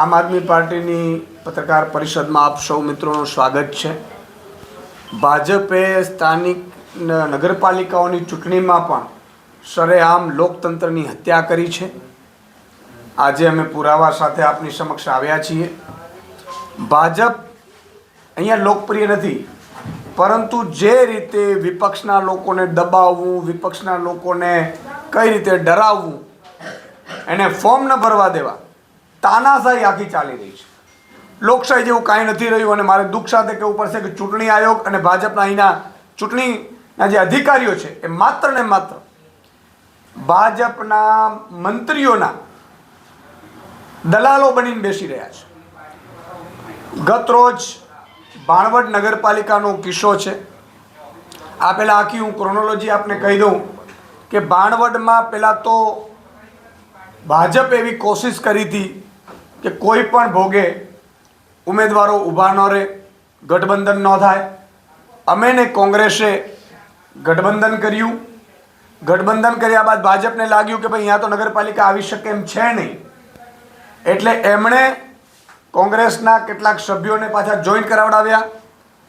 આમ આદમી પાર્ટીની પત્રકાર પરિષદમાં આપ સૌ મિત્રોનું સ્વાગત છે. ભાજપે સ્થાનિક નગરપાલિકાઓની ચૂંટણીમાં પણ સરેઆમ લોકતંત્રની હત્યા કરી છે. આજે અમે પુરાવા સાથે આપની સમક્ષ આવ્યા છીએ. ભાજપ અહીંયા લોકપ્રિય નથી, પરંતુ જે રીતે વિપક્ષના લોકોને દબાવવું, વિપક્ષના લોકોને કઈ રીતે ડરાવવું, એને ફોર્મ ન ભરવા દેવા તાનાશાહી આખી ચાલી રહી છે. લોકશાહી જેવું કાંઈ નથી રહ્યું અને મારે દુઃખ સાથે કહેવું પડશે કે ચૂંટણી આયોગ અને ભાજપના અહીંના ચૂંટણીના જે અધિકારીઓ છે એ માત્ર ને માત્ર ભાજપના મંત્રીઓના દલાલો બનીને બેસી રહ્યા છે. ગત રોજ ભાણવડ નગરપાલિકાનો કિસ્સો છે. આ પહેલાં આખી હું ક્રોનોલોજી આપને કહી દઉં કે ભાણવડમાં પહેલાં તો ભાજપ એવી કોશિશ કરી હતી કે કોઈ પણ ભોગે ઉમેદવારો ઊભા ન રહે, ગઠબંધન ન થાય. અમે ને કોંગ્રેસે ગઠબંધન કર્યું. ગઠબંધન કર્યા બાદ ભાજપને લાગ્યું કે ભાઈ અહીંયા તો નગરપાલિકા આવી શકે એમ છે નહીં. એટલે એમણે કોંગ્રેસના કેટલાક સભ્યોને પાછા જોઈન કરાવડાવ્યા.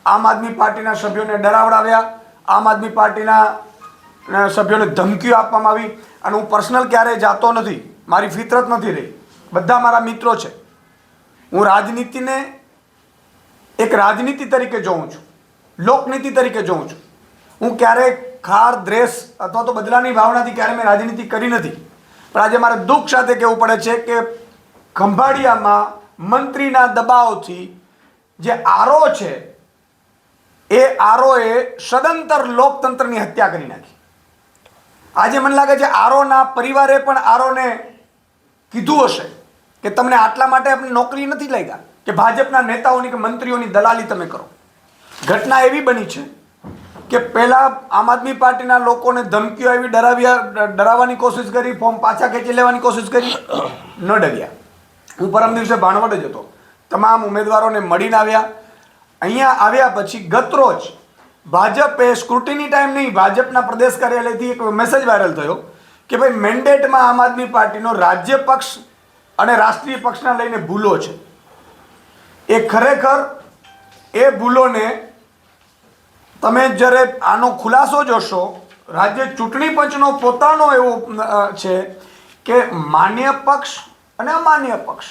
આમ આદમી પાર્ટીના સભ્યોને ડરાવડાવ્યા. આમ આદમી પાર્ટીના સભ્યોને ધમકીઓ આપવામાં આવી. અને હું પર્સનલ ક્યારેય જાતો નથી. મારી ફિતરત નથી રહી. બધા મારા મિત્રો છે. હું રાજનીતિને એક રાજનીતિ તરીકે જોઉં છું. લોકનીતિ તરીકે જોઉં છું. હું ક્યારેય ખાર, દ્રેસ અથવા તો બદલાની ભાવનાથી ક્યારેય મેં રાજનીતિ કરી નથી. પણ આજે મારે દુઃખ સાથે કહેવું પડે છે કે ખંભાળિયામાં મંત્રીના દબાવથી જે આરો છે, એ આરોએ સદંતર લોકતંત્રની હત્યા કરી નાખી. આજે મને લાગે છે આરોના પરિવારે પણ આરોને કીધું હશે. કે તમને આટલા માટે આપણે નોકરી નથી લાગ્યા? કે ભાજપના નેતાઓની કે મંત્રીઓની દલાલી તમે કરો? ઘટના એવી બની છે કે પહેલાં આમ આદમી પાર્ટીના લોકોને ધમકીઓ આવી ડરાવ્યા ડરાવવાની કોશિશ કરી, ફોર્મ પાછા ખેંચી લેવાની કોશિશ કરી, ન ડગ્યા હું પરમ દિવસે ભાણવડ જ હતો. તમામ ઉમેદવારોને મળીને આવ્યા. અહીંયા આવ્યા પછી ગતરોજ ભાજપે સ્ક્રુટીની ટાઈમ નહીં, ભાજપના પ્રદેશ કાર્યાલયથી એક મેસેજ વાયરલ થયો કે ભાઈ મેન્ડેટમાં આમ આદમી પાર્ટીનો રાજ્ય પક્ષ અને રાષ્ટ્રીય પક્ષના લઈને ભૂલો છે. એ ખરેખર એ ભૂલોને તમે જ્યારે આનો ખુલાસો જોશો, રાજ્ય ચૂંટણી પંચનો પોતાનો એવો છે કે માન્ય પક્ષ અને અમાન્ય પક્ષ.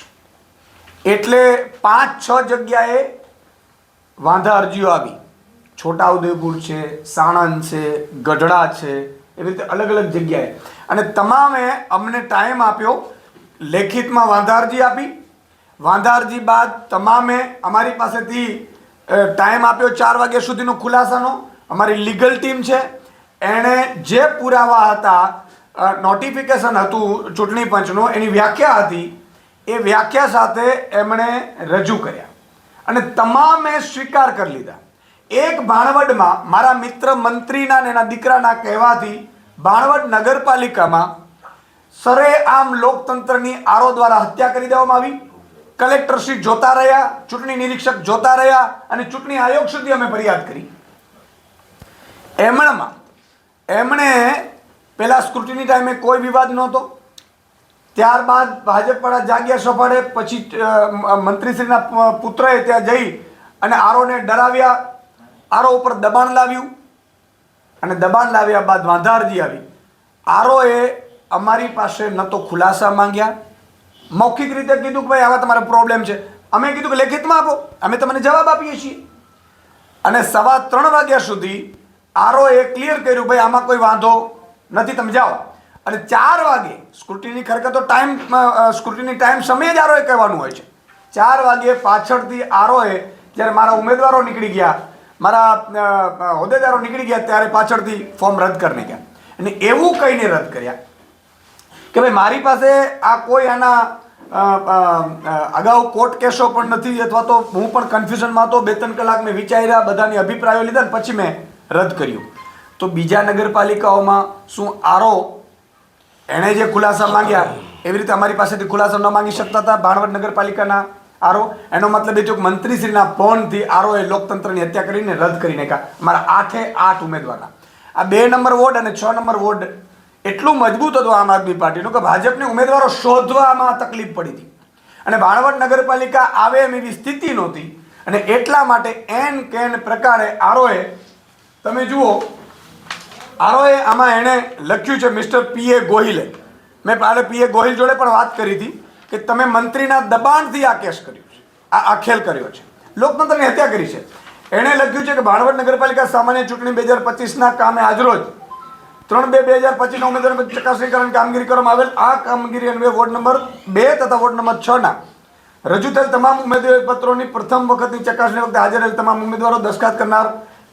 એટલે પાંચ, છ જગ્યાએ વાંધા અરજીઓ આવી. છોટાઉદેપુર છે, સાણંદ છે, ગઢડા છે, એવી રીતે અલગ અલગ જગ્યાએ. અને તમામે અમને ટાઈમ આપ્યો લેખિતમાં વાંધારજી આપી. વાંધારજી બાદ તમામે અમારી પાસેથી ટાઈમ આપ્યો ચાર વાગ્યા સુધીનો ખુલાસાનો. અમારી લીગલ ટીમ છે. એણે જે પુરાવા હતા નોટિફિકેશન હતું ચૂંટણી પંચનું, એની વ્યાખ્યા હતી, એ વ્યાખ્યા સાથે એમણે રજૂ કર્યા. અને તમામે સ્વીકાર કરી લીધા. એક ભાણવડમાં મારા મિત્ર મંત્રીના ને એના દીકરાના કહેવાથી ભાણવડ નગરપાલિકામાં સરેઆમ લોકતંત્રની આરો દ્વારા હત્યા કરી દેવામાં આવી. કલેક્ટરશ્રી જોતા રહ્યા, ચૂંટણી નિરીક્ષક જોતા રહ્યા અને ચૂંટણી આયોગ સુધી અમે ફરિયાદ કરી. એમણમાં, એમણે પેલા સ્ક્રુટિની ટાઈમે કોઈ વિવાદ નહોતો. ત્યારબાદ ભાજપવાળા જાગ્યા સફાળે પછી મંત્રીશ્રીના પુત્રએ ત્યાં જઈ અને આરોને ડરાવ્યા. આરો ઉપર દબાણ લાવ્યું અને દબાણ લાવ્યા બાદ વાંધા અરજી આવી. આરોએ અમારી પાસે ન તો ખુલાસા માંગ્યા. મૌખિક રીતે કીધું કે ભાઈ, આવા તમારો પ્રોબ્લેમ છે. અમે કીધું કે લેખિતમાં આપો. અમે તમને જવાબ આપીએ છીએ. અને સવા ત્રણ વાગ્યા સુધી આરોએ ક્લિયર કર્યું, ભાઈ, આમાં કોઈ વાંધો નથી, તમે જાઓ. અને ચાર વાગે સ્કૂટીની ખરેખર તો ટાઈમ સ્કૂટીની ટાઈમ સમય જ આરોએ કહેવાનું હોય છે. ચાર વાગે પાછળથી આરોએ જ્યારે મારા ઉમેદવારો નીકળી ગયા, મારા હોદ્દેદારો નીકળી ગયા, ત્યારે પાછળથી ફોર્મ રદ કરીને ગયા અને એવું કહીને રદ કર્યા. કે ભાઈ, મારી પાસે આ કોઈ આના અગાઉ કોર્ટ કેસો પણ નથી, અથવા તો હું પણ કન્ફ્યુઝનમાં હતો, બે ત્રણ કલાક મેં વિચાર્યા, બધાની અભિપ્રાયો લીધા ને પછી મેં રદ કર્યું. તો બીજા નગરપાલિકાઓમાં શું આરો એણે જે ખુલાસા માંગ્યા, એવી રીતે અમારી પાસેથી ખુલાસા ન માંગી શકતા હતા, ભાણવડ નગરપાલિકાના આરો. એનો મતલબ એ થયો કે મંત્રીશ્રીના ફોનથી આરોએ લોકતંત્રની હત્યા કરીને રદ કરી નાખ્યા. મારા આઠે આઠ ઉમેદવારના. આ બે નંબર વોર્ડ અને છ નંબર વોર્ડ એટલું મજબૂત હતું આમ આદમી પાર્ટીનું કે ભાજપને ઉમેદવારો શોધવામાં તકલીફ પડી હતી. અને ભાણવડ નગરપાલિકા આવે એમ એવી સ્થિતિ નહોતી. અને એટલા માટે એન કેન પ્રકારે આરોએ, તમે જુઓ, આરોએ આમાં એણે લખ્યું છે મિસ્ટર પી એ ગોહિલે. મેં પાલે એ ગોહિલ જોડે પણ વાત કરી હતી કે તમે મંત્રીના દબાણથી આ કેસ કર્યો છે. આ આ ખેલ કર્યો છે. લોકતંત્રની હત્યા કરી છે. એણે લખ્યું છે કે ભાણવડ નગરપાલિકા સામાન્ય ચૂંટણી બે હજાર પચીસના કામે આજરોજ ત્રણ બે બે હજાર પચીસના ઉમેદવારો ચકાસણી કરવાની કામગીરી કરવામાં આવેલ. આ કામગીરી અન્વયે વોર્ડ નંબર બે તથા વોર્ડ નંબર છ ના રજૂ થયેલ તમામ ઉમેદવારી પત્રોની પ્રથમ વખતની ચકાસણી વખતે હાજર રહેલ તમામ ઉમેદવારો દસ્તખત કરનાર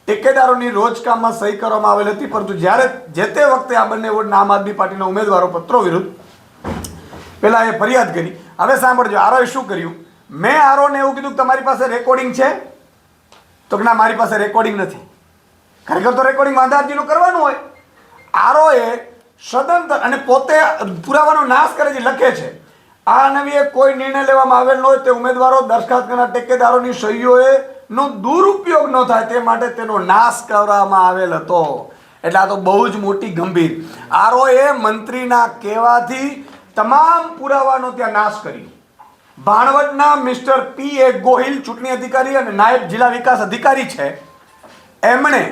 ટેકેદારોની રોજકામમાં સહી કરવામાં આવેલ હતી. પરંતુ જ્યારે જે તે વખતે આ બંને વોર્ડના આમ આદમી પાર્ટીના ઉમેદવારો પત્રો વિરુદ્ધ પેલા એ ફરિયાદ કરી. હવે સાંભળજો આરોએ શું કર્યું? મેં આરોને એવું કીધું કે તમારી પાસે રેકોર્ડિંગ છે? તો કે ના, મારી પાસે રેકોર્ડિંગ નથી. ખરેખર તો રેકોર્ડિંગ વાંધાજીનું કરવાનું હોય. આરોએ સદંતર અને પોતે પુરાવાનો નાશ કરે છે, લખે છે. આ નવીએ કોઈ નિર્ણય લેવામાં આવેલ ન હોય તે ઉમેદવારો દરખાસ્ત કરનાર ટેકેદારોની સહીઓએ નો દુરુપયોગ ન થાય તે માટે તેનો નાશ કરવામાં આવેલ હતો. એટલે આ તો બહુ જ મોટી ગંભીર. આરોએ મંત્રીના કહેવાથી તમામ પુરાવાનો ત્યાં નાશ કર્યો. ભાણવડના મિસ્ટર પી એ ગોહિલ ચૂંટણી અધિકારી અને નાયબ જિલ્લા વિકાસ અધિકારી છે. એમણે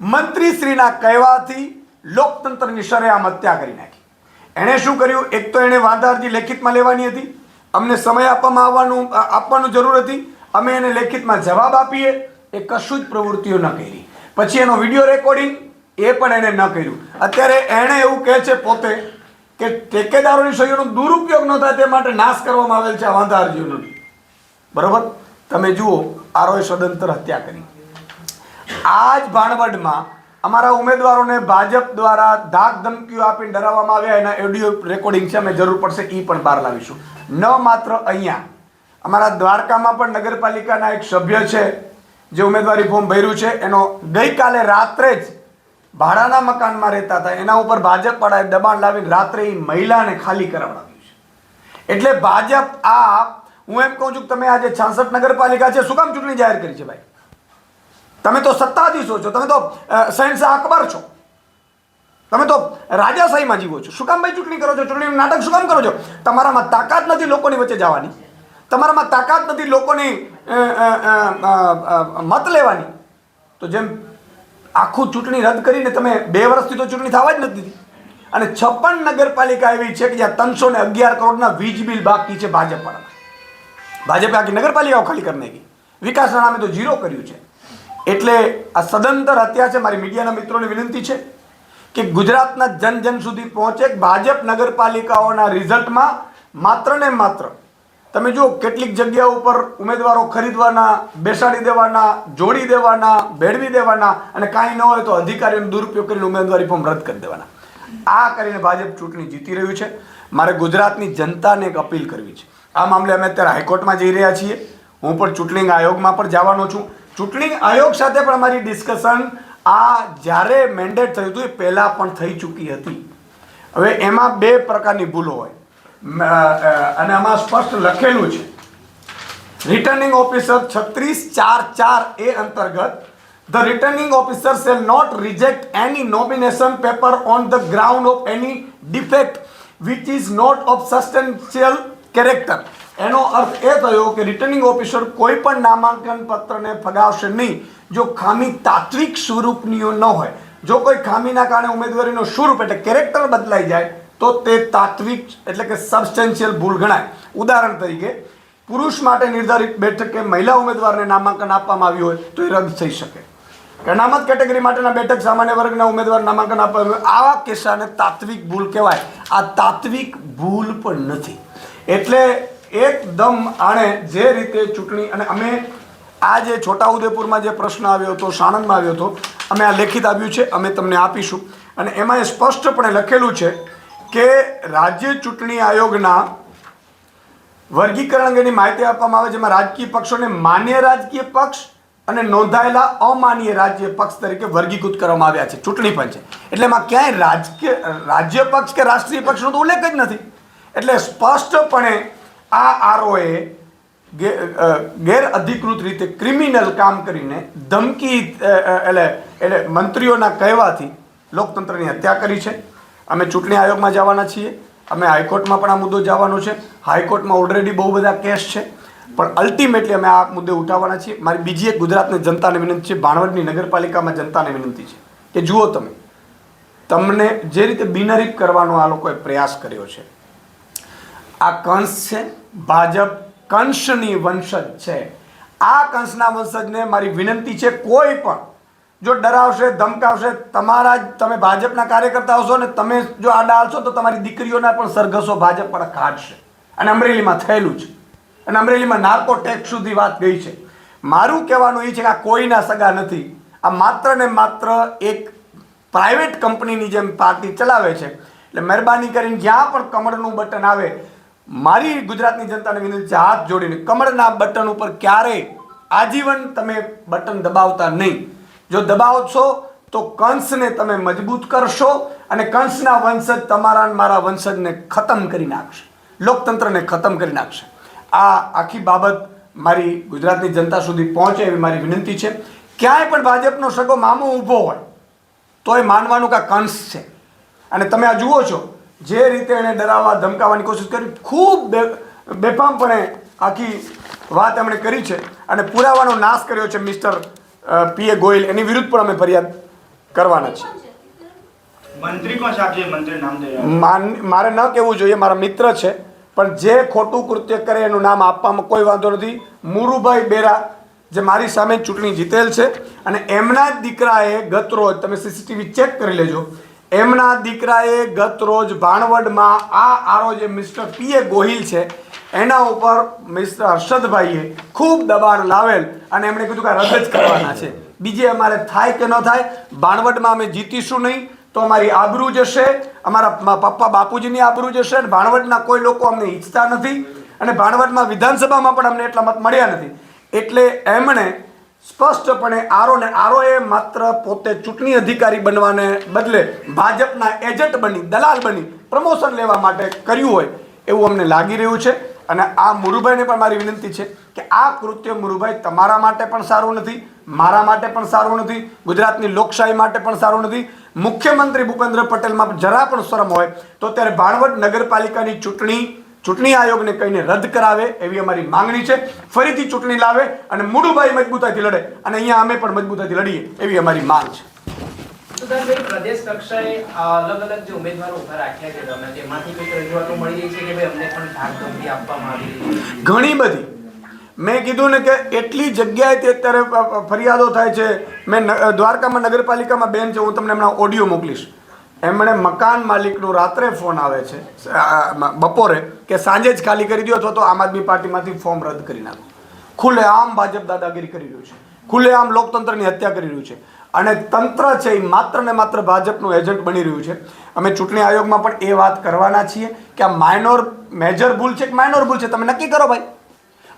મંત્રીશ્રીના કહેવાથી લોકતંત્રની શરેઆમ હત્યા કરી નાખી. એણે શું કર્યું? એક તો એણે વાંધા લેખિતમાં લેવાની હતી. અમને સમય આપવામાં આવવાનું આપવાનું જરૂર હતી. અમે એને લેખિતમાં જવાબ આપીએ. એ કશું જ પ્રવૃત્તિઓ ન કરી. પછી એનો વીડિયો રેકોર્ડિંગ એ પણ એણે ન કર્યું. અત્યારે એણે એવું કહે છે પોતે કે ટેકેદારોની સહીઓનો દુરુપયોગ ન થાય તે માટે નાશ કરવામાં આવેલ છે આ વાંધા અરજીઓનો બરોબર? તમે જુઓ, આરોએ સદંતર હત્યા કરી. આ જ ભાણવડમાં અમારા ઉમેદવારોને ભાજપ દ્વારા ધાક ધમકીઓ આપીને ડરાવવામાં આવ્યા. એના ઓડિયો રેકોર્ડિંગ છે, અમે જરૂર પડશે એ પણ બહાર લાવીશું. ન માત્ર અહીંયા. અમારા દ્વારકામાં પણ નગરપાલિકાના એક સભ્ય છે, જે ઉમેદવારી ફોર્મ ભર્યું છે. એનો ગઈકાલે રાત્રે જ ભાડાના મકાનમાં રહેતા હતા. એના ઉપર ભાજપ વાળાએ દબાણ લાવીને રાત્રે એ મહિલાને ખાલી કરાવડાવ્યું છે. એટલે ભાજપ આ, હું એમ કહું છું કે તમે આજે છાસઠ નગરપાલિકા છે, શું કામ ચૂંટણી જાહેર કરી છે ભાઈ? તમે તો સત્તાધીશો છો, તમે તો શહેનશાહ અકબર છો. તમે તો રાજાશાહીમાં જીવો છો. શું કામ ભાઈ ચૂંટણી કરો છો? ચૂંટણીનું નાટક શું કામ કરો છો? તમારામાં તાકાત નથી લોકોની વચ્ચે જવાની. તમારામાં તાકાત નથી લોકોની મત લેવાની. તો જેમ આખું ચૂંટણી રદ કરીને તમે બે વર્ષથી તો ચૂંટણી થવા જ નથી અને છપ્પન નગરપાલિકા એવી છે કે જ્યાં ત્રણસો ને અગિયાર કરોડના વીજ બિલ બાકી છે ભાજપ વાળામાં ભાજપે આખી નગરપાલિકાઓ ખાલી કરી નાખી. વિકાસના નામે તો ઝીરો કર્યું છે. એટલે આ સદંતર હત્યા છે મારી મીડિયાના મિત્રોને વિનંતી છે કે ગુજરાતના જન જન સુધી પહોંચે. ભાજપ નગરપાલિકાઓના રિઝલ્ટમાં માત્ર ને માત્ર તમે જુઓ કેટલીક જગ્યાઓ ઉપર ઉમેદવારો ખરીદવાના, બેસાડી દેવાના, જોડી દેવાના, ભેળવી દેવાના અને કાંઈ ન હોય તો અધિકારીઓનો દુરુપયોગ કરીને ઉમેદવારી ફોર્મ રદ કરી દેવાના. આ કરીને ભાજપ ચૂંટણી જીતી રહ્યું છે. મારે ગુજરાતની જનતાને એક અપીલ કરવી છે. આ મામલે અમે અત્યારે હાઈકોર્ટમાં જઈ રહ્યા છીએ. હું પણ ચૂંટણી આયોગમાં પણ જવાનો છું. ચૂંટણી આયોગ સાથે પણ અમારી ડિસ્કશન આ જ્યારે મેન્ડેટ થયું હતું એ પહેલાં પણ થઈ ચૂકી હતી. હવે એમાં બે પ્રકારની ભૂલો હોય. અને આમાં સ્પષ્ટ લખેલું છે. રિટર્નિંગ ઓફિસર છત્રીસ ચાર ચાર એ અંતર્ગત the returning officer shall not reject any nomination paper on the ground of any defect which is not of substantial character એનો અર્થ એ થયો કે રિટર્નિંગ ઓફિસર કોઈ પણ નામાંકન પત્રને ફગાવશે નહીં. જો ખામી તાત્વિક સ્વરૂપની ન હોય, જો કોઈ ખામીના કારણે ઉમેદવારીનો સ્વરૂપ એટલે કેરેક્ટર બદલાઈ જાય, તો તે તાત્વિક એટલે કે સબસ્ટેન્શિયલ ભૂલ ગણાય. ઉદાહરણ તરીકે, પુરુષ માટે નિર્ધારિત બેઠકે મહિલા ઉમેદવારને નામાંકન આપવામાં આવ્યું હોય, તો એ રદ થઈ શકે. અનામત કેટેગરી માટેના બેઠક સામાન્ય વર્ગના ઉમેદવાર નામાંકન આપવામાં આવ્યું. આવા કિસ્સાને તાત્વિક ભૂલ કહેવાય. આ તાત્વિક ભૂલ પણ નથી. એટલે એકદમ આણે જે રીતે ચૂંટણી અને અમે આ જે છોટાઉદેપુરમાં જે પ્રશ્ન આવ્યો હતો, સાણંદમાં આવ્યો હતો, અમે આ લેખિત આવ્યું છે, અમે તમને આપીશું. અને એમાં એ સ્પષ્ટપણે લખેલું છે કે રાજ્ય ચૂંટણી આયોગના વર્ગીકરણ અંગેની માહિતી આપવામાં આવે, જેમાં રાજકીય પક્ષોને માન્ય રાજકીય પક્ષ અને નોંધાયેલા અમાન્ય રાજ્ય પક્ષ તરીકે વર્ગીકૃત કરવામાં આવ્યા છે. ચૂંટણી પંચે એટલે એમાં ક્યાંય રાજકીય, રાજ્ય પક્ષ કે રાષ્ટ્રીય પક્ષનો તો ઉલ્લેખ જ નથી. એટલે સ્પષ્ટપણે આ આરઓએ ગેર અધિકૃત રીતે ક્રિમિનલ કામ કરીને ધમકી એટલે એટલે મંત્રીઓના કહેવાથી લોકતંત્રની હત્યા કરી છે. અમે ચૂંટણી આયોગમાં જવાના છીએ. અમે હાઈકોર્ટમાં પણ આ મુદ્દો જવાનો છે. હાઈકોર્ટમાં ઓલરેડી બહુ બધા કેસ છે. પણ અલ્ટિમેટલી અમે આ મુદ્દે ઉઠાવવાના છીએ. મારી બીજી એક ગુજરાતની જનતાને વિનંતી છે. ભાણવડની નગરપાલિકામાં જનતાને વિનંતી છે કે જુઓ તમે. તમને જે રીતે બિનહરીફ કરવાનો આ લોકોએ પ્રયાસ કર્યો છે આ કંસ છે, ભાજપ કંસની વંશજ છે. આ કંસના વંશજને મારી વિનંતી છે કોઈ પણ, જો ડરાવશે, ધમકાવશે, તમારા જ તમે ભાજપના કાર્યકર્તા હશો ને તમે જો આ ડાલશો તો તમારી દીકરીઓના પણ સરઘસો ભાજપ પણ કાઢશે અને અમરેલીમાં થયેલું છે. અને અમરેલીમાં નાર્કો ટેક્સ સુધી વાત ગઈ છે. મારું કહેવાનું એ છે કે આ કોઈના સગા નથી. આ માત્ર ને માત્ર એક પ્રાઇવેટ કંપનીની જેમ પાર્ટી ચલાવે છે. એટલે મહેરબાની કરીને જ્યાં પણ કમળનું બટન આવે મારી ગુજરાતની જનતાને વિનંતી છે, હાથ જોડીને કમળના બટન ઉપર ક્યારેય આજીવન તમે બટન દબાવતા નહીં. જો દબાવશો તો કંસને તમે મજબૂત કરશો અને કંસના વંશજ તમારા મારા વંશજને ખતમ કરી નાખશે. લોકતંત્રને ખતમ કરી નાખશે. આ આખી બાબત મારી ગુજરાતની જનતા સુધી પહોંચે એવી મારી વિનંતી છે. ક્યાંય પણ ભાજપનો સગો મામો ઊભો હોય તો એ માનવાનું કે કંસ છે. અને તમે આ જુઓ છો જે રીતે એણે ડરાવવા ધમકાવવાની કોશિશ કરી ખૂબ બેફામપણે આખી વાત એમણે કરી છે અને પુરાવાનો નાશ કર્યો છે મિસ્ટર પીએ ગોયલ. એની વિરુદ્ધ પણ અમે ફરિયાદ કરવાના છીએ. છે? મારે ન કહેવું જોઈએ મારા મિત્ર છે પણ જે ખોટું કૃત્ય કરે એનું નામ આપવામાં કોઈ વાંધો નથી. મુરુભાઈ બેરા જે મારી સામે ચૂંટણી જીતેલ છે અને એમના જ દીકરાએ ગત રોજ તમે સીસીટીવી ચેક કરી લેજો એમના દીકરાએ ગત રોજ ભાણવડમાં આ આરો જે મિસ્ટર પીએ ગોહિલ છે. એના ઉપર મિસ્ટર હર્ષદભાઈએ ખૂબ દબાણ લાવેલ અને એમણે કીધું કે રદ જ કરવાના છે. બીજે અમારે થાય કે ન થાય, ભાણવડમાં અમે જીતીશું નહીં, તો અમારી આબરૂ જશે, અમારા પપ્પા બાપુજીની આબરૂ જશે અને ભાણવડના કોઈ લોકો અમને ઈચ્છતા નથી અને ભાણવડમાં વિધાનસભામાં પણ અમને એટલા મત મળ્યા નથી. એટલે એમણે સ્પષ્ટપણે આરો ને આરોએ માત્ર પોતે ચૂંટણી અધિકારી બનવાને બદલે ભાજપના એજન્ટ બની, દલાલ બની, પ્રમોશન લેવા માટે કર્યું હોય એવું અમને લાગી રહ્યું છે. અને આ મુરુભાઈને પણ મારી વિનંતી છે કે આ કૃત્ય મુરુભાઈ તમારા માટે પણ સારું નથી, મારા માટે પણ સારું નથી, ગુજરાતની લોકશાહી માટે પણ સારું નથી. મુખ્યમંત્રી ભૂપેન્દ્ર પટેલમાં જરા પણ શરમ હોય તો ત્યારે ભાણવડ નગરપાલિકાની ચૂંટણી ચૂંટણી આયોગને કહીને રદ કરાવે એવી અમારી માંગણી છે. ફરીથી ચૂંટણી લાવે અને મુડુભાઈ મજબૂતાઈથી લડે અને અહીંયા અમે પણ મજબૂતાઈથી લડીએ એવી અમારી માંગ છે. પ્રદેશ કક્ષાએ અલગ અલગ જે ઉમેદવારો ઊભા રાખ્યા છે તમે તેમાંથી કંઈક રજૂઆતો મળી રહી છે કે ભાઈ અમને પણ ધાક ધમકી આપવામાં આવી ઘણી બધી. મેં કીધું ને કે એટલી જગ્યાએથી અત્યારે ફરિયાદો થાય છે. મેં દ્વારકામાં નગરપાલિકામાં બેન છે હું તમને હમણાં ઓડિયો મોકલીશ. એમણે મકાન માલિકનો રાત્રે ફોન આવે છે બપોરે કે સાંજે જ ખાલી કરી દો અથવા તો આમ આદમી પાર્ટીમાંથી ફોર્મ રદ કરી નાખો. ખુલ્લે આમ ભાજપ દાદાગીરી કરી રહ્યું છે. ખુલ્લે આમ લોકતંત્રની હત્યા કરી રહ્યું છે. અને તંત્ર છે એ માત્ર ને માત્ર ભાજપનું એજન્ટ બની રહ્યું છે. અમે ચૂંટણી આયોગમાં પણ એ વાત કરવાના છીએ કે આ માઇનોર, મેજર ભૂલ છે કે માઇનોર ભૂલ છે? તમે નક્કી કરો ભાઈ.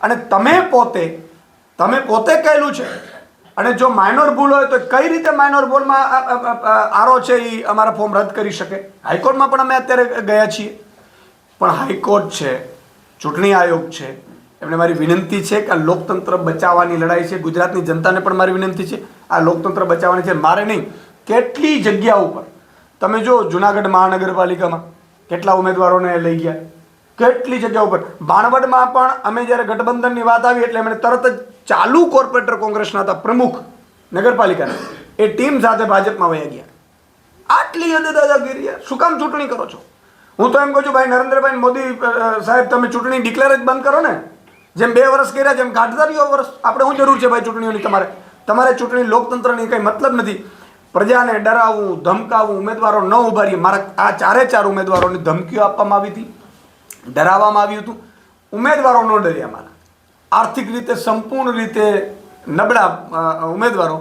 અને તમે પોતે તમે પોતે કહેલું છે અને જો માઇનોર ભૂલ હોય તો કઈ રીતે માઇનોર ભૂલમાં આરો છે એ અમારા ફોર્મ રદ કરી શકે? હાઈકોર્ટમાં પણ અમે અત્યારે ગયા છીએ. પણ હાઈકોર્ટ છે, ચૂંટણી આયોગ છે, એમને મારી વિનંતી છે કે આ લોકતંત્ર બચાવવાની લડાઈ છે. ગુજરાતની જનતાને પણ મારી વિનંતી છે, આ લોકતંત્ર બચાવવાની છે. મારે નહીં, કેટલી જગ્યા ઉપર, તમે જો જુનાગઢ મહાનગરપાલિકામાં કેટલા ઉમેદવારોને લઈ ગયા? કેટલી જગ્યા ઉપર? બાણવડમાં પણ અમે જ્યારે ગઠબંધનની વાત આવી એટલે એમણે તરત જ ચાલુ કોર્પોરેટર કોંગ્રેસના હતા પ્રમુખ નગરપાલિકાના. એ ટીમ સાથે ભાજપમાં વયા ગયા. આટલી હદે દાદાગીરી શું કામ ચૂંટણી કરો છો? હું તો એમ કહું છું, ભાઈ, નરેન્દ્રભાઈ મોદી સાહેબ, તમે ચૂંટણી ડિક્લેર જ બંધ કરો ને. જેમ બે વર્ષ કર્યા, જેમ કાઢતા રહ્યો વર્ષ. આપણે શું જરૂર છે ભાઈ ચૂંટણીઓની તમારે? તમારે ચૂંટણી લોકતંત્રની કંઈ મતલબ નથી. પ્રજાને ડરાવવું ધમકાવવું ઉમેદવારો ન ઊભા રહીએ મારા આ ચારે ચાર ઉમેદવારોને ધમકીઓ આપવામાં આવી હતી, ડરાવવામાં આવ્યું હતું. ઉમેદવારો ન ડર્યા મારા. આર્થિક રીતે સંપૂર્ણ રીતે નબળા ઉમેદવારો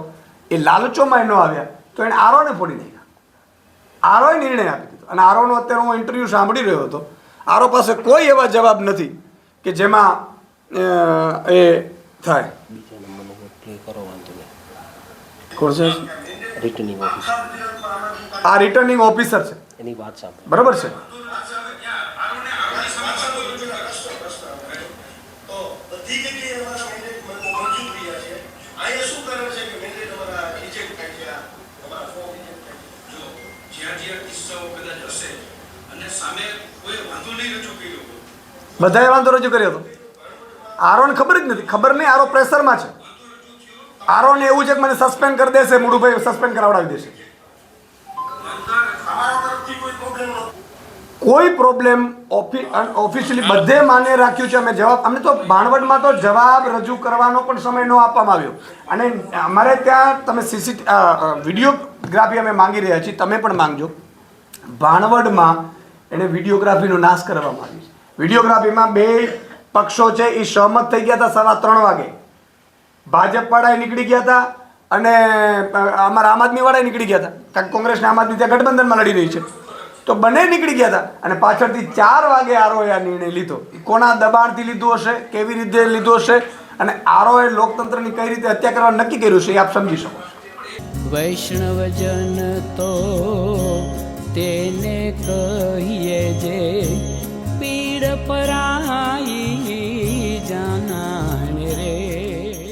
એ લાલચોમાં ન આવ્યા તો એણે આરોને ફોડી નાખ્યા. આરોએ નિર્ણય આપી દીધો. અને આરોનો અત્યારે હું ઇન્ટરવ્યૂ સાંભળી રહ્યો હતો. આરો પાસે કોઈ એવા જવાબ નથી કે જેમાં એ થાય. રિટર્નિંગ ઓફિસર આ રિટર્નિંગ ઓફિસર છે. એની વાત બરાબર છે? બધાએ વાંધો રજૂ કર્યો હતો આરોને ખબર જ નથી. ખબર નહીં, આરો પ્રેશરમાં છે. આરોને એવું છે કે મને સસ્પેન્ડ કરી દેશે મુડુભાઈ સસ્પેન્ડ કરાવડાવી દેશે. કોઈ પ્રોબ્લેમ ઓફિશિયલી બધે માન્ય રાખ્યું છે. અમે જવાબ, અમને તો ભાણવડમાં તો જવાબ રજૂ કરવાનો પણ સમય ન આપવામાં આવ્યો. અને અમારે ત્યાં તમે સીસી વિડીયોગ્રાફી અમે માંગી રહ્યા છીએ. તમે પણ માંગજો. ભાણવડમાં એને વિડીયોગ્રાફીનો નાશ કરવામાં આવ્યો છે. વિડીયોગ્રાફીમાં બે પક્ષો છે, એ સહમત થઈ ગયા હતા સવા ત્રણ વાગે. ભાજપ વાળાએ નીકળી ગયા હતા અને અમારા આમ આદમીવાળાએ નીકળી ગયા હતા. કારણ કે કોંગ્રેસ ને આમ આદમી ત્યાં ગઠબંધનમાં લડી રહી છે. તો બંને નીકળી ગયા હતા અને પાછળથી ચાર વાગે આરોએ આ નિર્ણય લીધો. કોના દબાણથી લીધું હશે, કેવી રીતે લીધો હશે અને આરોએ લોકતંત્રની કઈ રીતે હત્યા કરવા નક્કી કર્યું છે એ આપ સમજી શકો વૈષ્ણવજન તો તેને કહીએ જે पराही